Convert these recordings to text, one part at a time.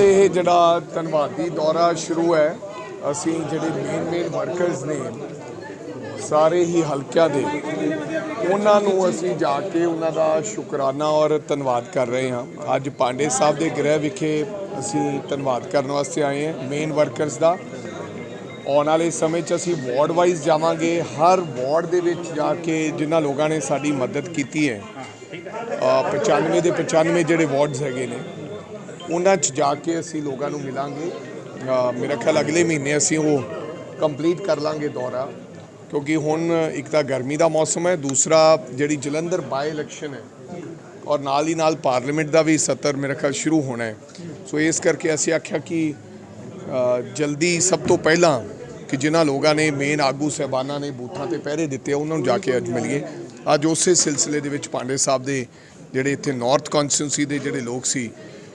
ਕੱਲ ਇਹ ਜਿਹੜਾ ਧੰਨਵਾਦੀ ਦੌਰਾ ਸ਼ੁਰੂ ਹੈ ਅਸੀਂ ਜਿਹੜੇ ਮੇਨ ਮੇਨ ਵਰਕਰਸ ਨੇ ਸਾਰੇ ਹੀ ਹਲਕਿਆਂ ਦੇ ਉਹਨਾਂ ਨੂੰ ਅਸੀਂ ਜਾ ਕੇ ਉਹਨਾਂ ਦਾ ਸ਼ੁਕਰਾਨਾ ਔਰ ਧੰਨਵਾਦ ਕਰ ਰਹੇ ਹਾਂ। ਅੱਜ ਪਾਂਡੇ ਸਾਹਿਬ ਦੇ ਗ੍ਰਹਿ ਵਿਖੇ ਅਸੀਂ ਧੰਨਵਾਦ ਕਰਨ ਵਾਸਤੇ ਆਏ ਹਾਂ ਮੇਨ ਵਰਕਰਸ ਦਾ। ਆਉਣ ਵਾਲੇ ਸਮੇਂ 'ਚ ਅਸੀਂ ਵਾਰਡ ਵਾਈਜ਼ ਜਾਵਾਂਗੇ ਹਰ ਵਾਰਡ ਦੇ ਵਿੱਚ ਜਾ ਕੇ ਜਿਨ੍ਹਾਂ ਲੋਕਾਂ ਨੇ ਸਾਡੀ ਮਦਦ ਕੀਤੀ ਹੈ ਅ, 95 ਦੇ 95 ਜਿਹੜੇ ਵਾਰਡਸ ਹੈਗੇ ਨੇ ਉਹਨਾਂ 'ਚ ਜਾ ਕੇ ਅਸੀਂ ਲੋਕਾਂ ਨੂੰ ਮਿਲਾਂਗੇ। ਮੇਰਾ ਖਿਆਲ ਅਗਲੇ ਮਹੀਨੇ ਅਸੀਂ ਉਹ ਕੰਪਲੀਟ ਕਰ ਲਾਂਗੇ ਦੌਰਾ, ਕਿਉਂਕਿ ਹੁਣ ਇੱਕ ਤਾਂ ਗਰਮੀ ਦਾ ਮੌਸਮ ਹੈ, ਦੂਸਰਾ ਜਿਹੜੀ ਜਲੰਧਰ ਬਾਈ ਇਲੈਕਸ਼ਨ ਹੈ, ਔਰ ਨਾਲ ਹੀ ਨਾਲ ਪਾਰਲੀਮੈਂਟ ਦਾ ਵੀ ਸੱਤਰ ਮੇਰਾ ਖਿਆਲ ਸ਼ੁਰੂ ਹੋਣਾ ਹੈ। ਸੋ ਇਸ ਕਰਕੇ ਅਸੀਂ ਆਖਿਆ ਕਿ ਜਲਦੀ ਸਭ ਤੋਂ ਪਹਿਲਾਂ ਕਿ ਜਿਨ੍ਹਾਂ ਲੋਕਾਂ ਨੇ ਮੇਨ ਆਗੂ ਸਹਿਬਾਨਾਂ ਨੇ ਬੂਥਾਂ ਤੇ ਪਹਿਰੇ ਦਿੱਤੇ ਉਹਨਾਂ ਨੂੰ ਜਾ ਕੇ ਅੱਜ ਮਿਲੀਏ। ਅੱਜ ਉਸੇ ਸਿਲਸਿਲੇ ਦੇ ਵਿੱਚ ਪਾਂਡੇ ਸਾਹਿਬ ਦੇ ਜਿਹੜੇ ਇੱਥੇ ਨਾਰਥ ਕਨਸਟੀਟਿਊਂਸੀ ਦੇ ਜਿਹੜੇ ਲੋਕ ਸੀ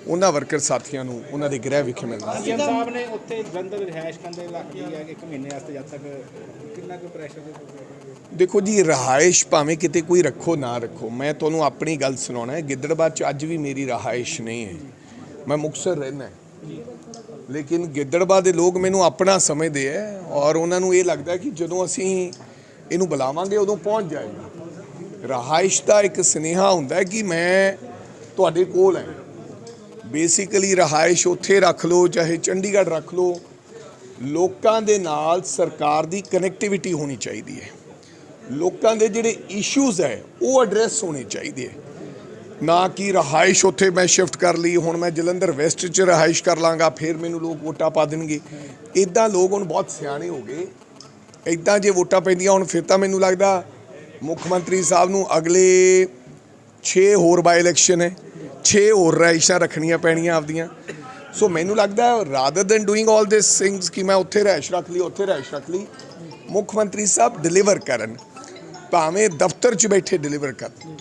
ਉਹਨਾਂ ਵਰਕਰ ਸਾਥੀਆਂ ਨੂੰ ਉਹਨਾਂ ਦੇ ਗ੍ਰਹਿ ਵਿਖੇ ਮਿਲਣਾ। ਸੀਐਮ ਸਾਹਿਬ ਨੇ ਉੱਥੇ ਜਲੰਧਰ ਰਿਹਾਇਸ਼ ਕੰਦੇ ਲੱਗੀ ਹੈ ਇੱਕ ਮਹੀਨੇ ਵਾਸਤੇ ਜਦ ਤੱਕ ਕਿੰਨਾ ਕੁ ਪ੍ਰੈਸ਼ਰ ਦੇਖੋ ਜੀ ਰਹਾਇਸ਼ ਭਾਵੇਂ ਕਿਤੇ ਕੋਈ ਰੱਖੋ ਨਾ ਰੱਖੋ ਮੈਂ ਤੁਹਾਨੂੰ ਆਪਣੀ ਗੱਲ ਸੁਣਾਉਣਾ ਹੈ ਗਿੱਦੜਬਾਦ ਚ ਅੱਜ ਵੀ ਮੇਰੀ ਰਹਾਇਸ਼ ਨਹੀਂ ਹੈ। ਮੈਂ ਮੁਕਤਸਰ ਰਹਿਣਾ ਲੇਕਿਨ ਗਿੱਦੜਬਾਦ ਦੇ ਲੋਕ ਮੈਨੂੰ ਆਪਣਾ ਸਮਝਦੇ ਹੈ ਔਰ ਉਹਨਾਂ ਨੂੰ ਇਹ ਲੱਗਦਾ ਕਿ ਜਦੋਂ ਅਸੀਂ ਇਹਨੂੰ ਬੁਲਾਵਾਂਗੇ ਉਦੋਂ ਪਹੁੰਚ ਜਾਏਗਾ। ਰਹਾਇਸ਼ ਦਾ ਇੱਕ ਸੁਨੇਹਾ ਹੁੰਦਾ ਕਿ ਮੈਂ ਤੁਹਾਡੇ ਕੋਲ ਹਾਂ। ਬੇਸਿਕਲੀ ਰਹਾਇਸ਼ ਉੱਥੇ ਰੱਖ ਲਓ, ਚਾਹੇ ਚੰਡੀਗੜ੍ਹ ਰੱਖ ਲਓ। ਲੋਕਾਂ ਦੇ ਨਾਲ ਸਰਕਾਰ ਦੀ ਕਨੈਕਟੀਵਿਟੀ ਹੋਣੀ ਚਾਹੀਦੀ ਹੈ। ਲੋਕਾਂ ਦੇ ਜਿਹੜੇ ਇਸ਼ੂਜ਼ ਹੈ, ਉਹ ਐਡਰੈਸ ਹੋਣੇ ਚਾਹੀਦੇ ਹੈ। ਨਾ ਕਿ ਰਹਾਇਸ਼ ਉੱਥੇ ਮੈਂ ਸ਼ਿਫਟ ਕਰ ਲਈ, ਹੁਣ ਮੈਂ ਜਲੰਧਰ ਵੈਸਟ 'ਚ ਰਹਾਇਸ਼ ਕਰ ਲਾਂਗਾ, ਫਿਰ ਮੈਨੂੰ ਲੋਕ ਵੋਟਾਂ ਪਾ ਦੇਣਗੇ। ਇਦਾਂ ਲੋਕ ਹੁਣ ਬਹੁਤ ਸਿਆਣੇ ਹੋ ਗਏ। ਇਦਾਂ ਜੇ ਵੋਟਾਂ ਪੈਂਦੀਆਂ ਹੁਣ, ਫਿਰ ਤਾਂ ਮੈਨੂੰ ਲੱਗਦਾ ਮੁੱਖ ਮੰਤਰੀ ਸਾਹਿਬ ਨੂੰ ਅਗਲੇ 6 ਹੋਰ ਬਾਈ ਇਲੈਕਸ਼ਨ ਹੈ। 6 ਹੋਰ ਰਹਾਇਸ਼ਾਂ ਰੱਖਣੀਆਂ ਪੈਣੀਆਂ ਆਪਦੀਆਂ। ਸੋ ਮੈਨੂੰ ਲੱਗਦਾ rather than doing 올 this things ਕਿ ਮੈਂ ਉੱਥੇ ਰਹਾਇਸ਼ ਰੱਖ ਲਈ ਉੱਥੇ ਰਹਾਇਸ਼ ਰੱਖ ਲਈ ਮੁੱਖ ਮੰਤਰੀ ਸਾਹਿਬ ਡਿਲੀਵਰ ਕਰਨ। ਭਾਵੇਂ ਦਫ਼ਤਰ 'ਚ ਬੈਠੇ ਡਿਲੀਵਰ ਕਰਨ।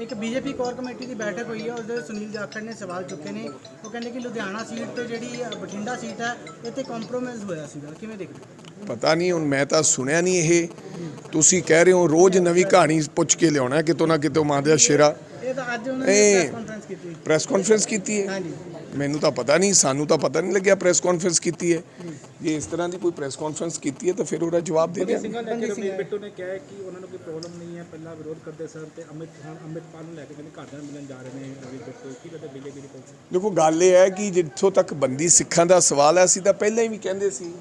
ਇੱਕ ਬੀਜੇਪੀ ਕੋਰ ਕਮੇਟੀ ਦੀ ਬੈਠਕ ਹੋਈ ਹੈ ਉਹਦੇ ਸੁਨੀਲ ਜਾਖੜ ਨੇ ਸਵਾਲ ਚੁੱਕੇ ਨੇ। ਉਹ ਕਹਿੰਦੇ ਕਿ ਲੁਧਿਆਣਾ ਸੀਟ ਤੇ ਜਿਹੜੀ ਬਠਿੰਡਾ ਸੀਟ ਹੈ ਇੱਥੇ ਕੰਪਰੋਮਾਈਜ਼ ਹੋਇਆ ਸੀਗਾ। ਕਿਵੇਂ ਦੇਖਦੇ? ਪਤਾ ਨਹੀਂ ਹੁਣ ਮੈਂ ਤਾਂ ਸੁਣਿਆ ਨਹੀਂ ਇਹ। ਤੁਸੀਂ ਕਹਿ ਰਹੇ ਹੋ ਰੋਜ਼ ਨਵੀਂ ਕਹਾਣੀ ਪੁੱਛ ਕੇ ਲਿਆਉਣਾ ਕਿਤੋਂ ਨਾ ਕਿਤੋਂ ਮਾਂ ਦਾ ਸ਼ੇਰਾ। ਇਹ ਤਾਂ ਅੱਜ ਉਹਨਾਂ ਨੇ ਪ੍ਰੈਸ ਕਾਨਫਰੰਸ ਕੀਤੀ ਹੈ। ਮੈਨੂੰ ਤਾਂ ਪਤਾ ਨਹੀਂ ਸਾਨੂੰ ਤਾਂ ਪਤਾ ਨਹੀਂ ਲੱਗਿਆ ਪ੍ਰੈਸ ਕਾਨਫਰੰਸ ਕੀਤੀ ਹੈ। ਜੇ ਇਸ ਤਰ੍ਹਾਂ ਦੀ ਕੋਈ ਪ੍ਰੈਸ ਕਾਨਫਰੰਸ ਕੀਤੀ ਹੈ ਤਾਂ ਫਿਰ ਉਹਦਾ ਜਵਾਬ ਦੇ ਦਿਆਂਗੇ। ਸਿੰਘਾਂ ਨੇ ਰਵਨੀਤ ਬਿੱਟੂ ਨੇ ਕਿਹਾ ਹੈ ਕਿ ਉਹਨਾਂ ਨੂੰ ਕੋਈ ਪ੍ਰੋਬਲਮ ਨਹੀਂ ਹੈ। ਪਹਿਲਾਂ ਵਿਰੋਧ ਕਰਦੇ ਸਨ ਤੇ ਅਮਿਤ ਹੁਣ ਅੰਮ੍ਰਿਤਪਾਲ ਨੂੰ ਲੈ ਕੇ ਕਹਿੰਦੇ ਘਰਦਿਆਂ ਨੂੰ ਮਿਲਣ ਜਾ ਰਹੇ ਨੇ। ਰਵਨੀਤ ਬਿੱਟੂ ਕੀ ਕਹਿੰਦੇ ਬੀਜੇਪੀ ਦੀ ਪੁਲਿਸ ਦੇਖੋ ਗੱਲ ਇਹ ਹੈ ਕਿ ਜਿੱਥੋਂ ਤੱਕ ਬੰਦੀ ਸਿੱਖਾਂ ਦਾ ਸਵਾਲ ਹੈ ਅਸੀਂ ਤਾਂ ਪਹਿਲਾਂ ਹੀ ਵੀ ਕਹਿੰਦੇ ਸੀ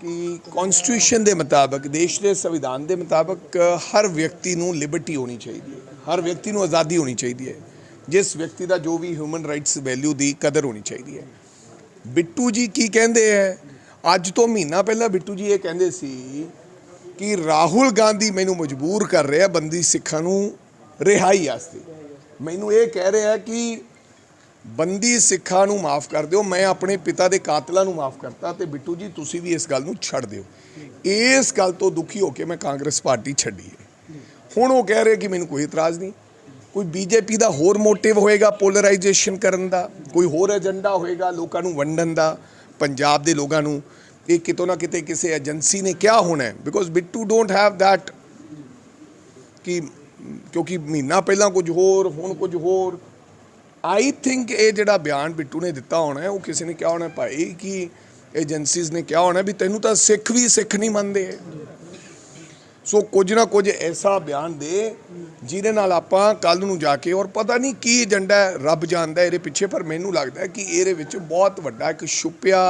ਕਿ ਕਨਸਟੀਟਿਊਸ਼ਨ ਦੇ ਮੁਤਾਬਕ ਦੇਸ਼ ਦੇ ਸੰਵਿਧਾਨ ਦੇ ਮੁਤਾਬਕ ਹਰ ਵਿਅਕਤੀ ਨੂੰ ਲਿਬਰਟੀ ਹੋਣੀ ਚਾਹੀਦੀ ਹੈ। ਹਰ ਵਿਅਕਤੀ ਨੂੰ ਆਜ਼ਾਦੀ ਹੋਣੀ ਚਾਹੀਦੀ ਹੈ। ਜਿਸ ਵਿਅਕਤੀ ਦਾ ਜੋ ਵੀ ਹਿਊਮਨ ਰਾਈਟਸ ਵੈਲਿਊ ਦੀ ਕਦਰ ਹੋਣੀ ਚਾਹੀਦੀ ਹੈ। ਬਿੱਟੂ ਜੀ ਕੀ ਕਹਿੰਦੇ ਹੈ? ਅੱਜ ਤੋਂ ਮਹੀਨਾ ਪਹਿਲਾਂ ਬਿੱਟੂ ਜੀ ਇਹ ਕਹਿੰਦੇ ਸੀ ਕਿ ਰਾਹੁਲ ਗਾਂਧੀ ਮੈਨੂੰ ਮਜਬੂਰ ਕਰ ਰਿਹਾ ਬੰਦੀ ਸਿੱਖਾਂ ਨੂੰ ਰਿਹਾਈ ਵਾਸਤੇ। ਮੈਨੂੰ ਇਹ ਕਹਿ ਰਿਹਾ ਕਿ ਬੰਦੀ ਸਿੱਖਾਂ ਨੂੰ ਮਾਫ ਕਰ ਦਿਓ, ਮੈਂ ਆਪਣੇ ਪਿਤਾ ਦੇ ਕਾਤਲਾਂ ਨੂੰ ਮਾਫ ਕਰਤਾ ਤੇ ਬਿੱਟੂ ਜੀ ਤੁਸੀਂ ਵੀ ਇਸ ਗੱਲ ਨੂੰ ਛੱਡ ਦਿਓ। ਇਸ ਗੱਲ ਤੋਂ ਦੁਖੀ ਹੋ ਕੇ ਮੈਂ ਕਾਂਗਰਸ ਪਾਰਟੀ ਛੱਡੀ ਹੈ। ਹੁਣ ਉਹ ਕਹਿ ਰਹੇ ਕਿ ਮੈਨੂੰ ਕੋਈ ਇਤਰਾਜ਼ ਨਹੀਂ। ਕੋਈ ਬੀਜੇਪੀ ਦਾ ਹੋਰ ਮੋਟਿਵ ਹੋਏਗਾ ਪੋਲਰਾਈਜੇਸ਼ਨ ਕਰਨ ਦਾ? ਕੋਈ ਹੋਰ ਏਜੰਡਾ ਹੋਏਗਾ ਲੋਕਾਂ ਨੂੰ ਵੰਡਣ ਦਾ, ਪੰਜਾਬ ਦੇ ਲੋਕਾਂ ਨੂੰ? ਇਹ ਕਿਤੋਂ ਨਾ ਕਿਤੇ ਕਿਸੇ ਏਜੰਸੀ ਨੇ ਕਿਹਾ ਹੋਣਾ because Bittu don't have that ਕਿ ਕਿਉਂਕਿ ਮਹੀਨਾ ਪਹਿਲਾਂ ਕੁਝ ਹੋਰ, ਹੁਣ ਕੁਝ ਹੋਰ। ਆਈ ਥਿੰਕ ਇਹ ਜਿਹੜਾ ਬਿਆਨ ਬਿੱਟੂ ਨੇ ਦਿੱਤਾ ਹੋਣਾ ਹੈ, ਉਹ ਕਿਸੇ ਨੇ ਕਿਹਾ ਹੋਣਾ ਭਾਈ ਕਿ ਏਜੰਸੀਜ਼ ਨੇ ਕਿਹਾ ਹੋਣਾ ਵੀ ਤੈਨੂੰ ਤਾਂ ਸਿੱਖ ਵੀ ਸਿੱਖ ਨਹੀਂ ਮੰਨਦੇ? ਸੋ ਕੁਝ ਨਾ ਕੁਝ ਐਸਾ ਬਿਆਨ ਦੇ ਜਿਹਦੇ ਨਾਲ ਆਪਾਂ ਕੱਲ ਨੂੰ ਜਾ ਕੇ ਔਰ ਪਤਾ ਨਹੀਂ ਕੀ ਏਜੰਡਾ ਹੈ ਰੱਬ ਜਾਣਦਾ ਇਹਦੇ ਪਿੱਛੇ ਪਰ ਮੈਨੂੰ ਲੱਗਦਾ ਹੈ ਕਿ ਇਹਦੇ ਵਿੱਚ ਬਹੁਤ ਵੱਡਾ ਇੱਕ ਛੁਪਿਆ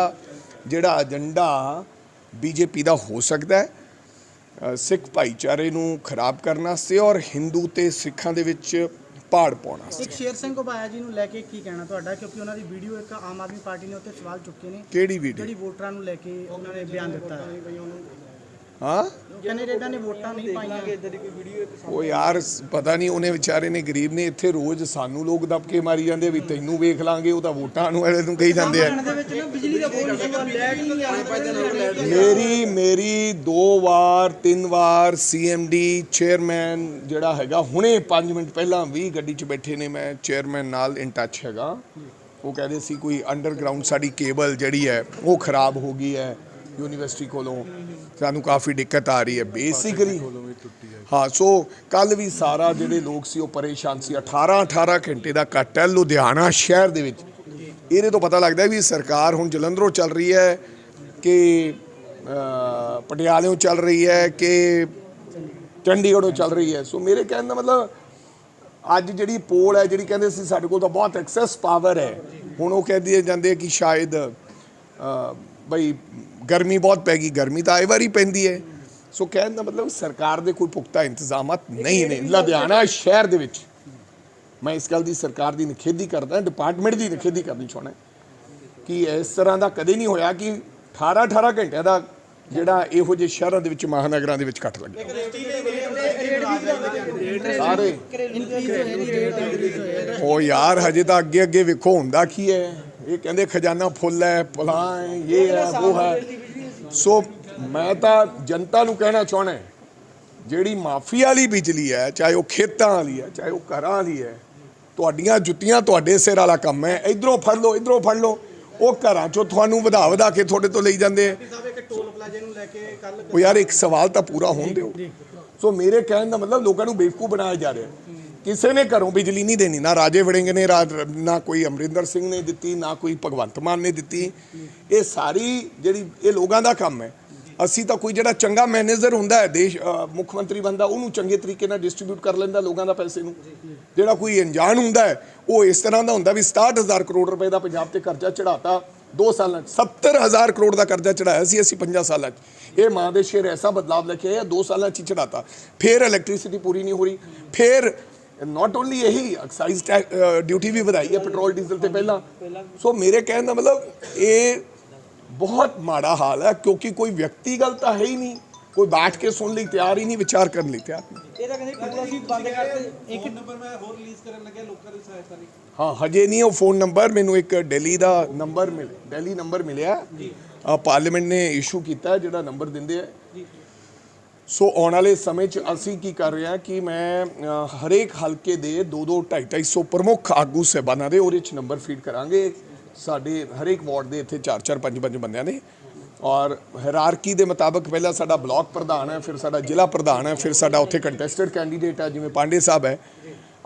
ਜਿਹੜਾ ਏਜੰਡਾ ਬੀਜੇਪੀ ਦਾ ਹੋ ਸਕਦਾ ਹੈ। ਸਿੱਖ ਭਾਈਚਾਰੇ ਨੂੰ ਖਰਾਬ ਕਰਨ ਵਾਸਤੇ ਔਰ ਹਿੰਦੂ ਤੇ ਸਿੱਖਾਂ ਦੇ ਵਿੱਚ ਪਾੜ ਪਾਉਣ ਵਾਸਤੇ ਇੱਕ ਸ਼ੇਰ ਸਿੰਘ ਘੋਬਾਇਆ ਜੀ ਨੂੰ ਲੈ ਕੇ ਕੀ ਕਹਿਣਾ ਤੁਹਾਡਾ? ਕਿਉਂਕਿ ਉਹਨਾਂ ਦੀ ਵੀਡੀਓ ਇੱਕ ਆਮ ਆਦਮੀ ਪਾਰਟੀ ਨੇ ਉੱਤੇ ਸਵਾਲ ਚੁੱਕੇ ਨੇ। ਕਿਹੜੀ ਵੀਡੀਓ? ਜਿਹੜੀ ਵੋਟਰਾਂ ਨੂੰ ਲੈ ਕੇ ਉਹਨਾਂ ਨੇ ਬਿਆਨ ਦਿੱਤਾ ਹੈ? ਹਾਂ ਕਹਿੰਦੇ ਰੇਡਾਂ ਨੇ ਵੋਟਾਂ ਨਹੀਂ ਪਾਈਆਂ। ਉਹ ਯਾਰ ਪਤਾ ਨਹੀਂ ਉਹਨੇ ਵਿਚਾਰੇ ਨੇ ਗਰੀਬ ਨੇ ਇੱਥੇ ਰੋਜ਼ ਸਾਨੂੰ ਲੋਕ ਦਬਕੇ ਮਾਰੀ ਜਾਂਦੇ ਵੀ ਤੈਨੂੰ ਵੇਖ ਲਾਂਗੇ ਉਹ ਤਾਂ ਵੋਟਾਂ ਨੂੰ ਵਾਲੇ ਨੂੰ ਕਹੀ ਜਾਂਦੇ ਆ। ਮੇਰੀ ਮੇਰੀ ਦੋ ਵਾਰ ਤਿੰਨ ਵਾਰ ਸੀਐਮਡੀ ਚੇਅਰਮੈਨ ਜਿਹੜਾ ਹੈਗਾ ਹੁਣੇ 5 ਮਿੰਟ ਪਹਿਲਾਂ ਵੀ ਗੱਡੀ 'ਚ ਬੈਠੇ ਨੇ ਮੈਂ ਚੇਅਰਮੈਨ ਨਾਲ ਇਨ ਟੱਚ ਹੈਗਾ। ਉਹ ਕਹਿੰਦੇ ਸੀ ਕੋਈ ਅੰਡਰਗਰਾਉਂਡ ਸਾਡੀ ਕੇਬਲ ਜਿਹੜੀ ਹੈ ਉਹ ਖਰਾਬ ਹੋ ਗਈ ਹੈ। ਯੂਨੀਵਰਸਿਟੀ ਕੋਲੋਂ ਸਾਨੂੰ ਕਾਫੀ ਦਿੱਕਤ ਆ ਰਹੀ ਹੈ ਬੇਸਿਕਲੀ ਹਾਂ ਸੋ ਕੱਲ ਵੀ ਸਾਰਾ ਜਿਹੜੇ ਲੋਕ ਸੀ ਉਹ ਪਰੇਸ਼ਾਨ ਸੀ। 18 18 ਘੰਟੇ ਦਾ ਕੱਟ ਹੈ ਲੁਧਿਆਣਾ ਸ਼ਹਿਰ ਦੇ ਵਿੱਚ। ਇਹਦੇ ਤੋਂ ਪਤਾ ਲੱਗਦਾ ਵੀ ਸਰਕਾਰ ਹੁਣ ਜਲੰਧਰੋਂ ਚੱਲ ਰਹੀ ਹੈ ਕਿ ਅ, ਪਟਿਆਲਿਓਂ ਚੱਲ ਰਹੀ ਹੈ ਕਿ ਚੰਡੀਗੜ੍ਹੋਂ ਚੱਲ ਰਹੀ ਹੈ। ਸੋ ਮੇਰੇ ਕਹਿਣ ਦਾ ਮਤਲਬ ਅੱਜ ਜਿਹੜੀ ਪੋਲ ਹੈ ਜਿਹੜੀ ਕਹਿੰਦੇ ਸੀ ਸਾਡੇ ਕੋਲ ਤਾਂ ਬਹੁਤ ਐਕਸੈਸ ਪਾਵਰ ਹੈ। ਹੁਣ ਉਹ ਕਹਿੰਦੇ ਜਾਂਦੇ ਕਿ ਸ਼ਾਇਦ ਬਈ ਗਰਮੀ ਬਹੁਤ ਪੈ ਗਈ, ਗਰਮੀ ਤਾਂ ਆਏ ਵਾਰੀ ਪੈਂਦੀ ਹੈ। ਸੋ ਕਹਿਣ ਦਾ ਮਤਲਬ ਸਰਕਾਰ ਦੇ ਕੋਈ ਪੁਖਤਾ ਇੰਤਜ਼ਾਮਾਤ ਨਹੀਂ ਨੇ। ਲੁਧਿਆਣਾ ਸ਼ਹਿਰ ਦੇ ਵਿੱਚ ਮੈਂ ਇਸ ਗੱਲ ਦੀ ਸਰਕਾਰ ਦੀ ਨਿਖੇਧੀ ਕਰਦਾ, ਡਿਪਾਰਟਮੈਂਟ ਦੀ ਨਿਖੇਧੀ ਕਰਨੀ ਚਾਹੁੰਦਾ ਕਿ ਇਸ ਤਰ੍ਹਾਂ ਦਾ ਕਦੇ ਨਹੀਂ ਹੋਇਆ ਕਿ 18 18 ਘੰਟਿਆਂ ਦਾ ਜਿਹੜਾ ਇਹੋ ਜਿਹੇ ਸ਼ਹਿਰਾਂ ਦੇ ਵਿੱਚ, ਮਹਾਨਗਰਾਂ ਦੇ ਵਿੱਚ ਕੱਟ ਲੱਗਿਆ ਸਾਰੇ। ਉਹ ਯਾਰ, ਹਜੇ ਤਾਂ ਅੱਗੇ ਅੱਗੇ ਵੇਖੋ ਹੁੰਦਾ ਕੀ ਹੈ। ਇਹ ਕਹਿੰਦੇ ਖਜ਼ਾਨਾ ਫੁੱਲ ਹੈ ਫਲਾਂ ਹੈ ਇਹ ਹੈ ਉਹ ਹੈ। ਸੋ। ਮੈਂ ਤਾਂ ਜਨਤਾ ਨੂੰ ਕਹਿਣਾ ਚਾਹਣਾ ਜਿਹੜੀ ਮਾਫੀਆ ਵਾਲੀ ਬਿਜਲੀ ਹੈ ਚਾਹੇ ਉਹ ਖੇਤਾਂ ਵਾਲੀ ਹੈ ਚਾਹੇ ਉਹ ਘਰਾਂ ਵਾਲੀ ਹੈ ਤੁਹਾਡੀਆਂ ਜੁੱਤੀਆਂ ਤੁਹਾਡੇ ਸਿਰ ਵਾਲਾ ਕੰਮ ਹੈ। ਇਧਰੋਂ ਫੜ ਲਓ ਇਧਰੋਂ ਫੜ ਲਓ। ਉਹ ਘਰਾਂ ਚੋਂ ਤੁਹਾਨੂੰ ਵਧਾ ਵਧਾ ਕੇ ਤੁਹਾਡੇ ਤੋਂ ਲਈ ਜਾਂਦੇ ਆ ਉਹ ਯਾਰ ਇੱਕ ਸਵਾਲ ਤਾਂ ਪੂਰਾ ਹੋਣ ਦਿਓ। ਸੋ ਮੇਰੇ ਕਹਿਣ ਦਾ ਮਤਲਬ ਲੋਕਾਂ ਨੂੰ ਬੇਵਕੂਫ ਬਣਾਇਆ ਜਾ ਰਿਹਾ ਕਿਸੇ ਨੇ ਘਰੋਂ ਬਿਜਲੀ ਨਹੀਂ ਦੇਣੀ, ਨਾ ਰਾਜੇ ਵੜਿੰਗ ਨੇ, ਰਾ- ਨਾ ਕੋਈ ਅਮਰਿੰਦਰ ਸਿੰਘ ਨੇ ਦਿੱਤੀ, ਨਾ ਕੋਈ ਭਗਵੰਤ ਮਾਨ ਨੇ ਦਿੱਤੀ। ਇਹ ਸਾਰੀ ਜਿਹੜੀ, ਇਹ ਲੋਕਾਂ ਦਾ ਕੰਮ ਹੈ। ਅਸੀਂ ਤਾਂ ਕੋਈ ਜਿਹੜਾ ਚੰਗਾ ਮੈਨੇਜਰ ਹੁੰਦਾ ਹੈ, ਦੇਸ਼ ਮੁੱਖ ਮੰਤਰੀ ਬੰਦਾ, ਉਹਨੂੰ ਚੰਗੇ ਤਰੀਕੇ ਨਾਲ ਡਿਸਟ੍ਰੀਬਿਊਟ ਕਰ ਲੈਂਦਾ ਲੋਕਾਂ ਦਾ ਪੈਸੇ ਨੂੰ। ਜਿਹੜਾ ਕੋਈ ਅਣਜਾਣ ਹੁੰਦਾ ਹੈ, ਉਹ ਇਸ ਤਰ੍ਹਾਂ ਦਾ ਹੁੰਦਾ ਵੀ 67000 ਕਰੋੜ ਰੁਪਏ ਦਾ ਪੰਜਾਬ ਤੇ ਕਰਜ਼ਾ ਚੜਾਤਾ 2 ਸਾਲਾਂ 'ਚ 70000 ਕਰੋੜ ਦਾ ਕਰਜ਼ਾ ਚੜਾਇਆ ਸੀ ਅਸੀਂ 50 ਸਾਲਾਂ 'ਚ। ਇਹ ਮਾਂ ਦੇ ਸ਼ੇਰ ਐਸਾ ਬਦਲਾਵ ਲੈ ਕੇ ਆਇਆ 2 ਸਾਲਾਂ 'ਚ ਹੀ ਚੜਾਤਾ ਫਿਰ ਇਲੈਕਟ੍ਰਿਸਿਟੀ ਪੂਰੀ ਨਹੀਂ ਹੋ ਰਹੀ, ਫਿਰ ਨਾਟ ਓਨਲੀ ਇਹੀ ਐਕਸਾਈਜ਼ ਡਿਊਟੀ ਵੀ ਵਧਾਈ ਹੈ ਪੈਟਰੋਲ ਡੀਜ਼ਲ ਤੇ ਪਹਿਲਾਂ ਸੋ ਮੇਰੇ ਕਹਿਣ ਦਾ ਮਤਲਬ ਇਹ ਬਹੁਤ ਮਾੜਾ ਹਾਲ ਹੈ ਕਿਉਂਕਿ ਕੋਈ ਵਿਅਕਤੀ ਗੱਲ ਤਾਂ ਹੈ ਹੀ ਨਹੀਂ ਕੋਈ ਬੈਠ ਕੇ ਸੁਣ ਲਈ ਤਿਆਰ ਹੀ ਨਹੀਂ ਵਿਚਾਰ ਕਰਨ ਲਈ ਤਿਆਰ ਨਹੀਂ ਇਹ ਤਾਂ ਕਹਿੰਦੇ ਪੂਰਾ ਸੀ ਬੰਦ ਕਰਤੇ ਇੱਕ ਨੰਬਰ ਮੈਂ ਹੋਰ ਰਿਲੀਜ਼ ਕਰਨ ਲੱਗਿਆ ਲੋਕਾਂ ਦੀ ਸਹਾਇਤਾ ਲਈ ਹਾਂ ਹਜੇ ਨਹੀਂ ਉਹ ਫੋਨ ਨੰਬਰ ਮੈਨੂੰ ਇੱਕ ਦਿੱਲੀ ਦਾ ਨੰਬਰ ਮਿਲ ਦਿੱਲੀ ਨੰਬਰ ਮਿਲਿਆ ਆ ਪਾਰਲੀਮੈਂਟ ਨੇ ਇਸ਼ੂ ਕੀਤਾ ਹੈ, ਜਿਹੜਾ ਨੰਬਰ ਦਿੰਦੇ ਆ ਸੋ ਆਉਣ ਵਾਲੇ ਸਮੇਂ 'ਚ ਅਸੀਂ ਕੀ ਕਰ ਰਹੇ ਹਾਂ ਕਿ ਮੈਂ ਹਰੇਕ ਹਲਕੇ ਦੇ 2-2 250 ਪ੍ਰਮੁੱਖ ਆਗੂ ਸਹਿਬਾਨਾਂ ਦੇ ਉਹਦੇ 'ਚ ਨੰਬਰ ਫੀਡ ਕਰਾਂਗੇ। ਸਾਡੇ ਹਰੇਕ ਵਾਰਡ ਦੇ ਇੱਥੇ 4-4 5-5 ਬੰਦਿਆਂ ਦੇ। ਔਰ ਹੈਰਾਰਕੀ ਦੇ ਮੁਤਾਬਕ ਪਹਿਲਾਂ ਸਾਡਾ ਬਲਾਕ ਪ੍ਰਧਾਨ ਹੈ, ਫਿਰ ਸਾਡਾ ਜ਼ਿਲ੍ਹਾ ਪ੍ਰਧਾਨ ਹੈ, ਫਿਰ ਸਾਡਾ ਉੱਥੇ ਕੰਟੈਸਟਡ ਕੈਂਡੀਡੇਟ ਹੈ, ਜਿਵੇਂ ਪਾਂਡੇ ਸਾਹਿਬ ਹੈ।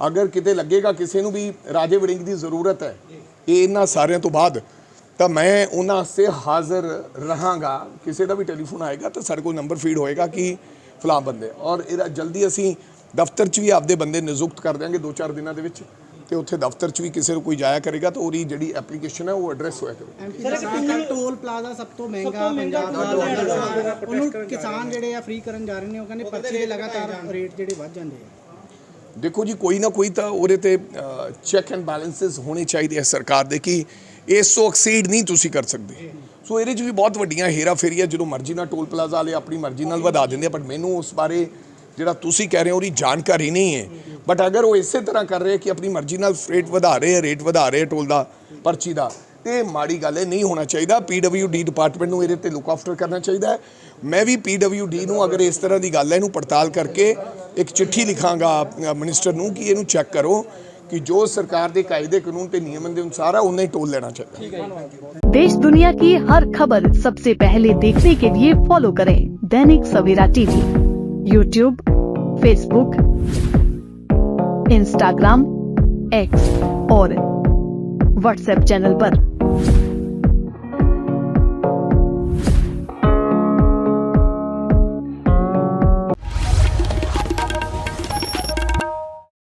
ਅਗਰ ਕਿਤੇ ਲੱਗੇਗਾ ਕਿਸੇ ਨੂੰ ਵੀ ਰਾਜੇ ਵੜਿੰਗ ਦੀ ਜ਼ਰੂਰਤ ਹੈ, ਇਹ ਇਹਨਾਂ ਸਾਰਿਆਂ ਤੋਂ ਬਾਅਦ ਤਾਂ ਮੈਂ ਉਹਨਾਂ ਵਾਸਤੇ ਹਾਜ਼ਰ ਰਹਾਂਗਾ। ਕਿਸੇ ਦਾ ਵੀ ਟੈਲੀਫੋਨ ਆਏਗਾ ਤਾਂ ਸਾਡੇ ਕੋਲ ਨੰਬਰ ਫੀਡ ਹੋਏਗਾ ਕਿ ਫਲਾਂ ਬੰਦੇ ਔਰ ਇਹਦਾ ਜਲਦੀ ਅਸੀਂ ਦਫ਼ਤਰ 'ਚ ਵੀ ਆਪਦੇ ਬੰਦੇ ਨਿਯੁਕਤ ਕਰ ਦਿਆਂਗੇ 2-4 ਦਿਨਾਂ ਦੇ ਵਿੱਚ ਤੇ ਉੱਥੇ ਦਫ਼ਤਰ 'ਚ ਵੀ ਕਿਸੇ ਨੂੰ ਕੋਈ ਜਾਇਆ ਕਰੇਗਾ ਤਾਂ ਉਹਦੀ ਜਿਹੜੀ ਐਪਲੀਕੇਸ਼ਨ ਹੈ ਉਹ ਐਡਰੈਸ ਹੋਇਆ ਕਰੇ ਐਮਪੀ ਦਾ ਸਾਹਿਬ ਟੋਲ ਪਲਾਜ਼ਾ ਸਭ ਤੋਂ ਮਹਿੰਗਾ ਪੰਜਾਬ ਦਾ ਉਹਨੂੰ ਕਿਸਾਨ ਜਿਹੜੇ ਆ ਫ੍ਰੀ ਕਰਨ ਜਾ ਰਹੇ ਨੇ ਉਹ ਕਹਿੰਦੇ ਪਰਚੀ ਦੇ ਲਗਾਤਾਰ ਰੇਟ ਜਿਹੜੇ ਵੱਧ ਜਾਂਦੇ ਆ। ਦੇਖੋ ਜੀ ਕੋਈ ਨਾ ਕੋਈ ਤਾਂ ਉਹਦੇ ਤੇ ਚੈੱਕ ਐਂਡ ਬੈਲੈਂਸਸ ਹੋਣੇ ਚਾਹੀਦੇ ਆ ਸਰਕਾਰ ਦੇ ਕਿ ਇਸ ਤੋਂ ਐਕਸੀਡ ਨਹੀਂ ਤੁਸੀਂ ਕਰ ਸਕਦੇ। ਸੋ ਇਹਦੇ 'ਚ ਵੀ ਬਹੁਤ ਵੱਡੀਆਂ ਹੇਰਾ ਫੇਰੀਆਂ, ਜਦੋਂ ਮਰਜ਼ੀ ਨਾਲ ਟੋਲ ਪਲਾਜ਼ਾ ਵਾਲੇ ਆਪਣੀ ਮਰਜ਼ੀ ਨਾਲ ਵਧਾ ਦਿੰਦੇ ਆ ਬਟ ਮੈਨੂੰ ਉਸ ਬਾਰੇ ਜਿਹੜਾ ਤੁਸੀਂ ਕਹਿ ਰਹੇ ਹੋ, ਉਹਦੀ ਜਾਣਕਾਰੀ ਨਹੀਂ ਹੈ। ਬਟ ਅਗਰ ਉਹ ਇਸੇ ਤਰ੍ਹਾਂ ਕਰ ਰਹੇ ਕਿ ਆਪਣੀ ਮਰਜ਼ੀ ਨਾਲ ਰੇਟ ਵਧਾ ਰਹੇ ਆ ਰੇਟ ਵਧਾ ਰਹੇ ਆ ਟੋਲ ਦਾ, ਪਰਚੀ ਦਾ, ਤੇ ਮਾੜੀ ਗੱਲ ਇਹ ਨਹੀਂ ਹੋਣਾ ਚਾਹੀਦਾ। ਪੀਡਬਲਯੂਡੀ ਡਿਪਾਰਟਮੈਂਟ ਨੂੰ ਇਹਦੇ ਤੇ ਲੁੱਕ ਆਫਟਰ ਕਰਨਾ ਚਾਹੀਦਾ ਮੈਂ ਵੀ ਪੀਡਬਲਯੂਡੀ ਨੂੰ ਅਗਰ ਇਸ ਤਰ੍ਹਾਂ ਦੀ ਗੱਲ ਹੈ, ਇਹਨੂੰ ਪੜਤਾਲ ਕਰਕੇ ਇੱਕ ਚਿੱਠੀ ਲਿਖਾਂਗਾ ਮਿਨਿਸਟਰ ਨੂੰ ਕਿ ਇਹਨੂੰ ਚੈੱਕ ਕਰੋ। ਕਿ ਜੋ ਸਰਕਾਰ ਦੇ ਕਾਇਦੇ ਕਾਨੂੰਨ ਤੇ ਨਿਯਮਨ ਦੇ ਅਨੁਸਾਰ ਹੈ ਉਨਾ ਹੀ ਟੋਲ ਲੈਣਾ ਚਾਹੀਦਾ ਹੈ देश दुनिया की हर खबर सबसे पहले देखने के लिए फॉलो करें Dainik Savera TV YouTube Facebook Instagram X और व्हाट्सएप चैनल पर।